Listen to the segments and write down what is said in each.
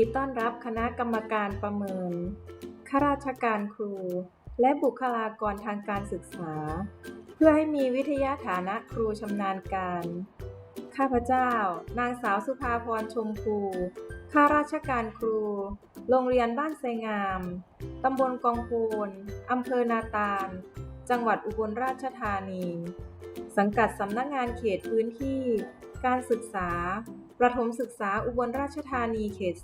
ดีต้อนรับคณะกรรมการประเมิน ข้าราชการครู และบุคลากรทางการศึกษา เพื่อให้มีวิทยาฐานะครูชำนาญการ ข้าพเจ้า นางสาวสุภาพรชมพู ข้าราชการครู โรงเรียนบ้านไซงาม ตำบลกองโพนอำเภอนาตาล จังหวัดอุบลราชธานี สังกัดสำนักงานเขตพื้นที่ การศึกษา ประถมศึกษาอุบลราชธานีเขต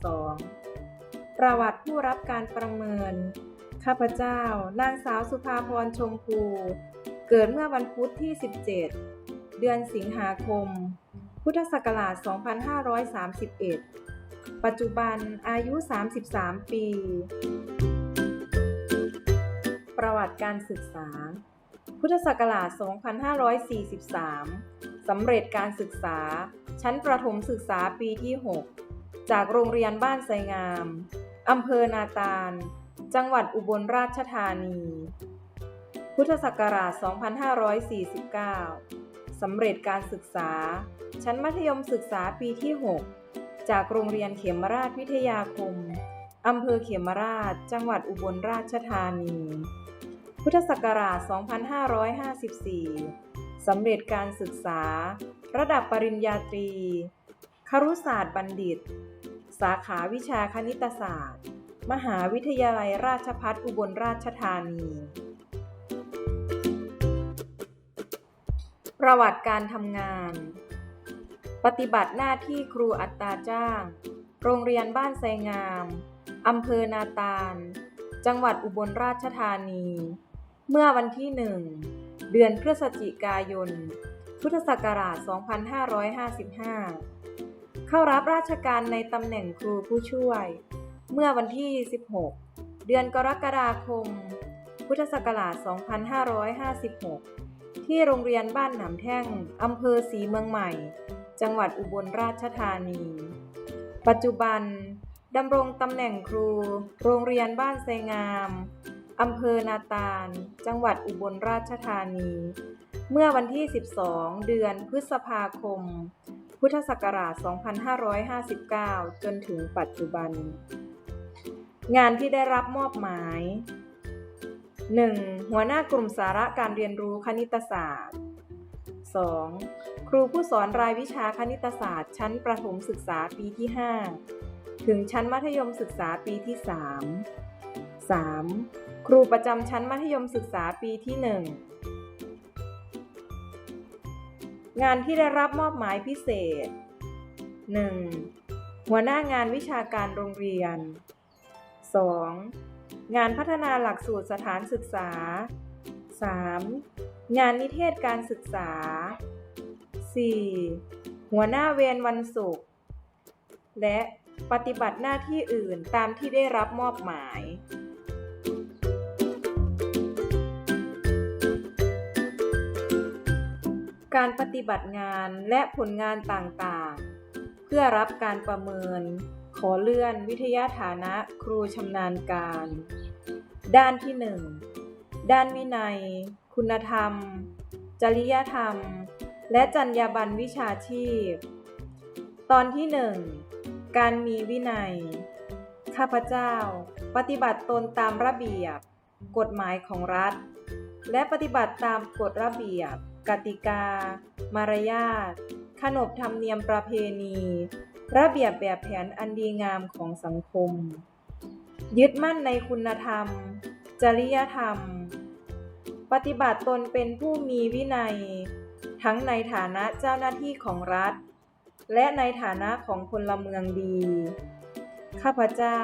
2ประวัติผู้รับการประเมิน ข้าพเจ้า นางสาวสุภาพรชมพู เกิดเมื่อวันพุธที่ 17 เดือนสิงหาคม พุทธศักราช 2531 ปัจจุบันอายุ 33 ปี ประวัติการศึกษา พุทธศักราช 2543 สำเร็จการศึกษา ชั้นประถมศึกษาปีที่ 6 จากโรงเรียนบ้านไซงามอำเภอนาตาล จังหวัดอุบลราชธานี พุทธศักราช 2549 สำเร็จการศึกษา ชั้นมัธยมศึกษาปีที่ 6 จากโรงเรียนเขมราชวิทยาคมอำเภอเขมราช จังหวัดอุบลราชธานี พุทธศักราช 2554 สำเร็จการศึกษา ระดับปริญญาตรี ครุศาสตร์บัณฑิต สาขาวิชาคณิตศาสตร์ มหาวิทยาลัยราชภัฏอุบลราชธานี ประวัติการทำงาน ปฏิบัติหน้าที่ครูอัตราจ้าง โรงเรียนบ้านไซงามอำเภอนาตาล จังหวัดอุบลราชธานี เมื่อวันที่1เดือนพฤศจิกายน พุทธศักราช 2555 เข้ารับราชการในตำแหน่งครูผู้ช่วย เมื่อวันที่ 16 เดือนกรกฎาคม พุทธศักราช 2556 ที่โรงเรียนบ้านหนำแท่งอำเภอศรีเมืองใหม่ จังหวัดอุบลราชธานี ปัจจุบันดำรงตำแหน่งครู โรงเรียนบ้านไซงามอำเภอนาตาล จังหวัดอุบลราชธานี เมื่อวันที่ 12 เดือนพฤษภาคม พุทธศักราช 2559 จนถึงปัจจุบัน งานที่ได้รับมอบหมาย 1. หัวหน้ากลุ่มสาระการเรียนรู้คณิตศาสตร์ 2. ครูผู้สอนรายวิชาคณิตศาสตร์ ชั้นประถมศึกษาปีที่ 5 ถึงชั้นมัธยมศึกษาปีที่ 3 3. ครูประจำชั้นมัธยมศึกษาปีที่ 1 งานที่ได้รับมอบหมายพิเศษ 1. หัวหน้างานวิชาการโรงเรียน 2. งานพัฒนาหลักสูตรสถานศึกษา 3. งานนิเทศการศึกษา 4. หัวหน้าเวรวันศุกร์ และปฏิบัติหน้าที่อื่นตามที่ได้รับมอบหมาย การปฏิบัติงานและผลงานต่างๆ เพื่อรับการประเมิน ขอเลื่อนวิทยาฐานะครูชำนาญการ ด้านที่ 1 ด้านวินัย คุณธรรม จริยธรรม และจรรยาบรรณวิชาชีพ ตอนที่ 1 การมีวินัย ข้าพเจ้า ปฏิบัติตนตามระเบียบ กฎหมายของรัฐ และปฏิบัติตามกฎระเบียบ กติกา มารยาท ขนบธรรมเนียมประเพณี ระเบียบแบบแผนอันดีงามของสังคม ยึดมั่นในคุณธรรม จริยธรรม ปฏิบัติตนเป็นผู้มีวินัย ทั้งในฐานะเจ้าหน้าที่ของรัฐ และในฐานะของพลเมืองดี ข้าพเจ้า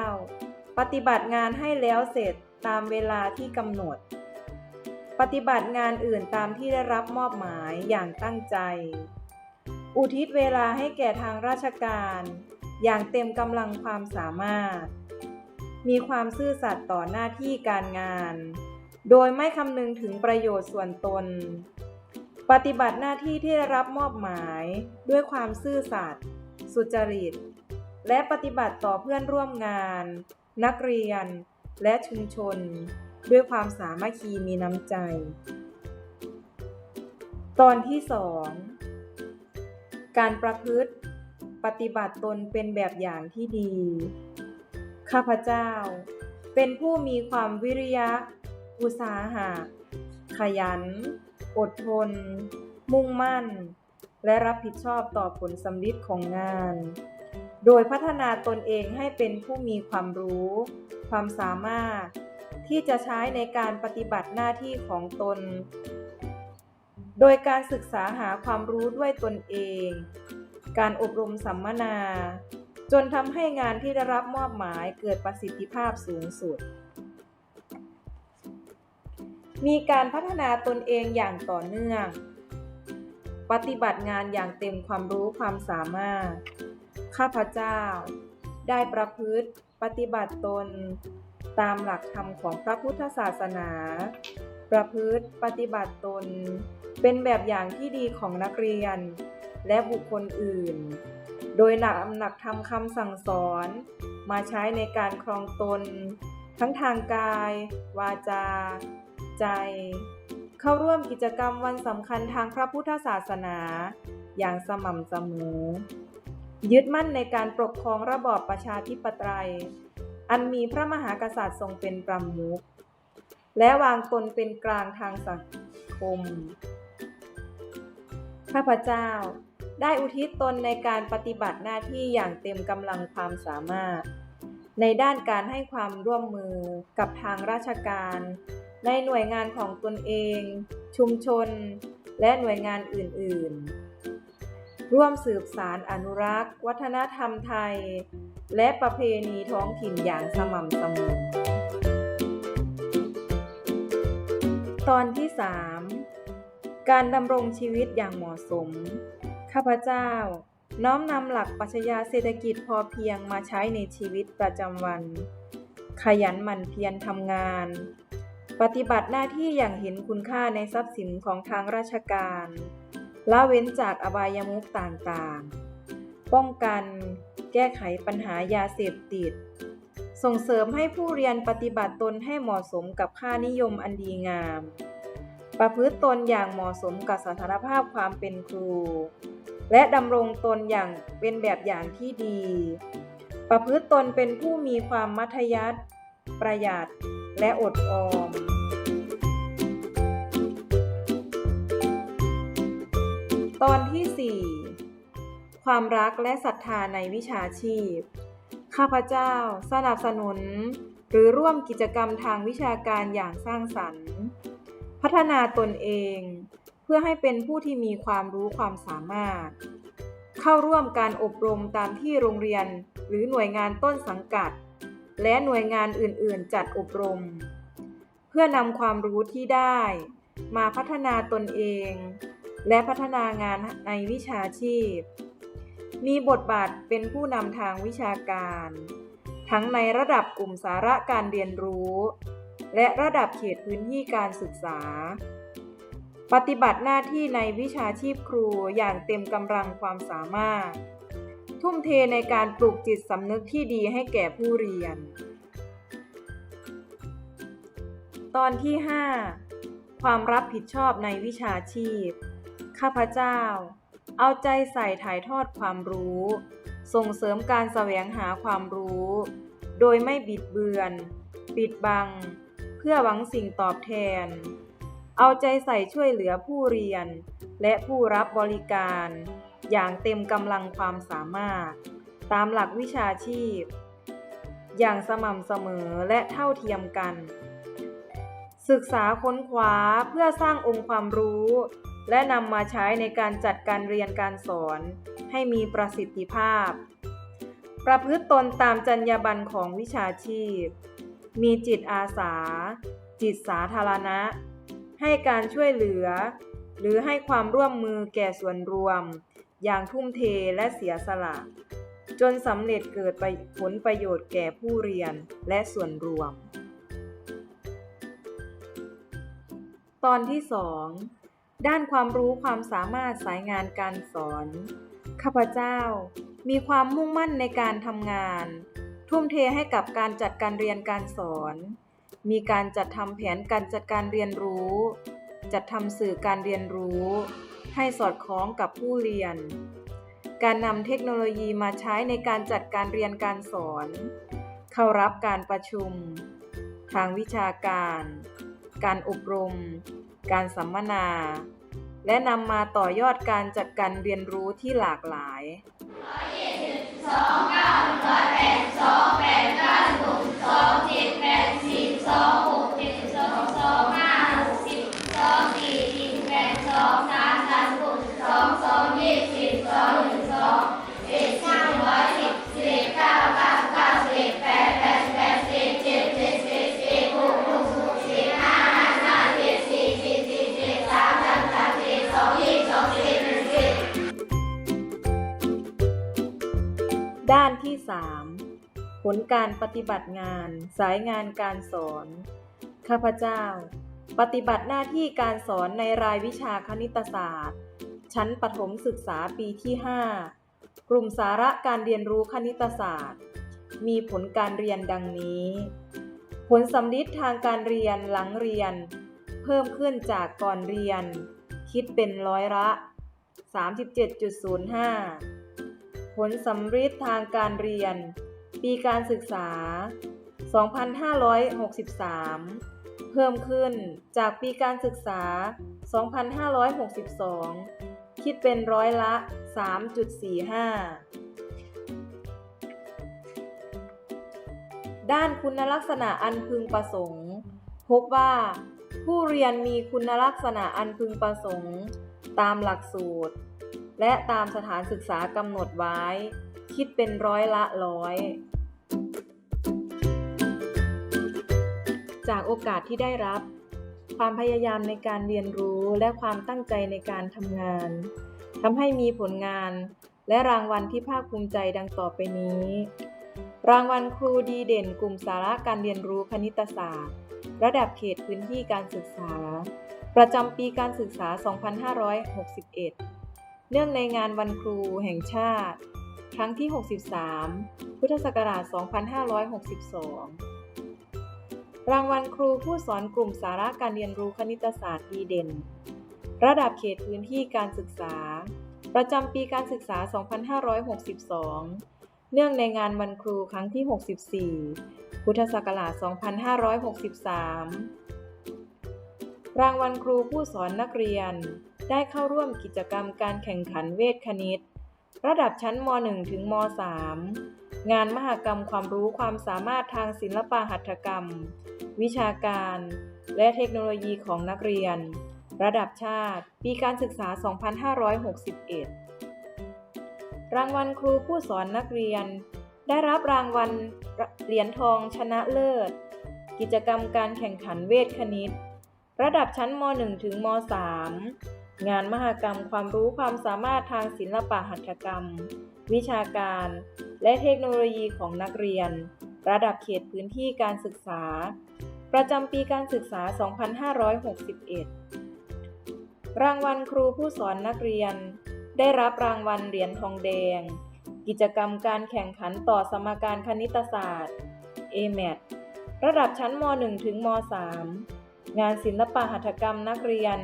ปฏิบัติงานให้แล้วเสร็จตามเวลาที่กำหนด ปฏิบัติงานอื่นตามที่ได้รับมอบหมายอย่างตั้งใจ อุทิศเวลาให้แก่ทางราชการ อย่างเต็มกำลังความสามารถ มีความซื่อสัตย์ต่อหน้าที่การงาน โดยไม่คำนึงถึงประโยชน์ส่วนตน ปฏิบัติหน้าที่ที่ได้รับมอบหมายด้วยความซื่อสัตย์สุจริต และปฏิบัติต่อเพื่อนร่วมงาน นักเรียน และชุมชน ด้วยความสามัคคีมีน้ำใจ ตอนที่2การประพฤติปฏิบัติตนเป็นแบบอย่างที่ดี ข้าพเจ้า เป็นผู้มีความวิริยะ อุตสาหะ ขยัน อดทน มุ่งมั่น และรับผิดชอบต่อผลสำลิดของงาน โดยพัฒนาตนเองให้เป็นผู้มีความรู้ ความสามารถ ที่จะใช้ในการปฏิบัติหน้าที่ของตน โดยการศึกษาหาความรู้ด้วยตนเอง การอบรมสัมมนา จนทำให้งานที่ได้รับมอบหมายเกิดประสิทธิภาพสูงสุด มีการพัฒนาตนเองอย่างต่อเนื่อง ปฏิบัติงานอย่างเต็มความรู้ความสามารถ ข้าพเจ้า ได้ประพฤติปฏิบัติตน ตามหลักธรรมของพระพุทธศาสนา ประพฤติปฏิบัติตน เป็นแบบอย่างที่ดีของนักเรียน และบุคคลอื่น โดยนำหลักธรรมคำสั่งสอน มาใช้ในการครองตน ทั้งทางกาย วาจา ใจ เข้าร่วมกิจกรรมวันสำคัญทางพระพุทธศาสนา อย่างสม่ำเสมอ ยึดมั่นในการปกครองระบอบประชาธิปไตย อันมีพระมหากษัตริย์ทรงเป็นประมุขและวางตนเป็นกลางทางสังคม ข้าพเจ้าได้อุทิศตนในการปฏิบัติหน้าที่อย่างเต็มกำลังความสามารถ ในด้านการให้ความร่วมมือกับทางราชการ ในหน่วยงานของตนเอง ชุมชน และหน่วยงานอื่น ๆ ร่วมสืบสารอนุรักษ์ วัฒนธรรมไทย และประเพณีท้องถิ่นอย่างสม่ำเสมอ ตอนที่ 3 การดำรงชีวิตอย่างเหมาะสม ข้าพเจ้า น้อมนำหลักปัชญาเศรษฐกิจพอเพียงมาใช้ในชีวิตประจำวัน ขยันหมั่นเพียรทำงาน ปฏิบัติหน้าที่อย่างเห็นคุณค่าในทรัพย์สินของทางราชการละเว้นจากอบายมุขต่างๆ ป้องกัน แก้ไขปัญหายาเสพติด ส่งเสริมให้ผู้เรียนปฏิบัติตนให้เหมาะสมกับค่านิยมอันดีงาม ประพฤติตนอย่างเหมาะสมกับสถานภาพความเป็นครู และดำรงตนอย่างเป็นแบบอย่างที่ดี ประพฤติตนเป็นผู้มีความมัธยัสถ์ประหยัดและอดออมตอนที่ 4 ความรักและศรัท ธาในวิชาชีพ ข้าพเจ้าสนับสนุน หรือร่วมกิจกรรมทางวิชาการอย่างสร้างสรรค์ พัฒนาตนเอง เพื่อให้เป็นผู้ที่มีความรู้ความสามารถ เข้าร่วมการอบรมตามที่โรงเรียนหรือหน่วยงานต้นสังกัด และหน่วยงานอื่นๆ จัดอบรม เพื่อนำความรู้ที่ได้ มาพัฒนาตนเอง และพัฒนางานในวิชาชีพ มีบทบาทเป็นผู้นำทางวิชาการ ทั้งในระดับกลุ่มสาระการเรียนรู้ และระดับเขตพื้นที่การศึกษา ปฏิบัติหน้าที่ในวิชาชีพครูอย่างเต็มกำลังความสามารถ ทุ่มเทในการปลูกจิตสำนึกที่ดีให้แก่ผู้เรียน ตอนที่ 5 ความรับผิดชอบในวิชาชีพ ข้าพเจ้า เอาใจใส่ถ่ายทอดความรู้ ส่งเสริมการแสวงหาความรู้ โดยไม่บิดเบือน ปิดบัง เพื่อหวังสิ่งตอบแทน เอาใจใส่ช่วยเหลือผู้เรียน และผู้รับบริการ อย่างเต็มกำลังความสามารถ ตามหลักวิชาชีพ อย่างสม่ำเสมอและเท่าเทียมกัน ศึกษาค้นคว้าเพื่อสร้างองค์ความรู้ และนำมาใช้ในการจัดการเรียนการสอน ให้มีประสิทธิภาพ ประพฤติตนตามจรรยาบรรณของวิชาชีพ มีจิตอาสา จิตสาธารณะ ให้การช่วยเหลือ หรือให้ความร่วมมือแก่ส่วนรวม อย่างทุ่มเทและเสียสละ จนสำเร็จเกิดผลประโยชน์แก่ผู้เรียนและส่วนรวม ตอนที่2 ด้านความรู้ความสามารถสายงานการสอน ข้าพเจ้า มีความมุ่งมั่นในการทำงาน ทุ่มเทให้กับการจัดการเรียนการสอน มีการจัดทำแผนการจัดการเรียนรู้ จัดทำสื่อการเรียนรู้ ให้สอดคล้องกับผู้เรียน การนำเทคโนโลยีมาใช้ในการจัดการเรียนการสอน เข้ารับการประชุม ทางวิชาการ การอบรมการสัมมนา และนำมาต่อยอดการจัดการเรียนรู้ที่หลากหลาย2 9 1 8 2 8 9 1 2 8 8 2 2 8 2 2 2 8 2 8 2 2 8 2 8 2 8 2 8 2 2 2 8 ผลการปฏิบัติงาน สายงานการสอน ข้าพเจ้า ปฏิบัติหน้าที่การสอนในรายวิชาคณิตศาสตร์ ชั้นประถมศึกษาปีที่ 5 กลุ่มสาระการเรียนรู้คณิตศาสตร์ มีผลการเรียนดังนี้ ผลสำลิดทางการเรียนหลังเรียน เพิ่มขึ้นจากก่อนเรียน คิดเป็นร้อยละ 37.05 ผลสำริดทางการเรียน ปีการศึกษา 2563 เพิ่มขึ้นจากปีการศึกษา 2562 คิดเป็นร้อยละ 3.45 ด้านคุณลักษณะอันพึงประสงค์ พบว่า ผู้เรียนมีคุณลักษณะอันพึงประสงค์ ตามหลักสูตร และตามสถานศึกษากำหนดไว้ คิดเป็นร้อยละร้อย จากโอกาสที่ได้รับ ความพยายามในการเรียนรู้และความตั้งใจในการทำงานทำให้มีผลงาน และรางวัลที่ภาคภูมิใจดังต่อไปนี้ รางวัลครูดีเด่นกลุ่มสาระการเรียนรู้คณิตศาสตร์ ระดับเขตพื้นที่การศึกษา ประจำปีการศึกษา 2561 เนื่องในงานวันครูแห่งชาติ ครั้งที่ 63 พุทธศักราช 2562 รางวัลครูผู้สอนกลุ่มสาระการเรียนรู้คณิตศาสตร์ดีเด่น ระดับเขตพื้นที่การศึกษา ประจำปีการศึกษา 2562 เนื่องในงานวันครูครั้งที่ 64 พุทธศักราช 2563 รางวัลครูผู้สอนนักเรียน ได้เข้าร่วมกิจกรรมการแข่งขันเวทคณิต ระดับชั้นม .1 ถึงม .3 งานมหกรรมความรู้ความสามารถทางศิลปะหัตถกรรม วิชาการ และเทคโนโลยีของนักเรียน ระดับชาติ ปีการศึกษา 2561 รางวัลครูผู้สอนนักเรียน ได้รับรางวัลเหรียญทองชนะเลิศ กิจกรรมการแข่งขันเวทคณิต ระดับชั้นม .1 ถึงม .3 งานมหกรรมความรู้ความสามารถทางศิลปะหัตถกรรม วิชาการ และเทคโนโลยีของนักเรียน ระดับเขตพื้นที่การศึกษา ประจำปีการศึกษา 2561 รางวัลครูผู้สอนนักเรียน ได้รับรางวัลเหรียญทองแดง กิจกรรมการแข่งขันต่อสมการคณิตศาสตร์ AMAT ระดับชั้นม .1 ถึงม .3 งานศิลปะหัตถกรรมนักเรียน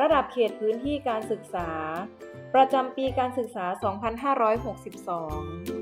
ระดับเขตพื้นที่การศึกษา ประจำปีการศึกษา 2562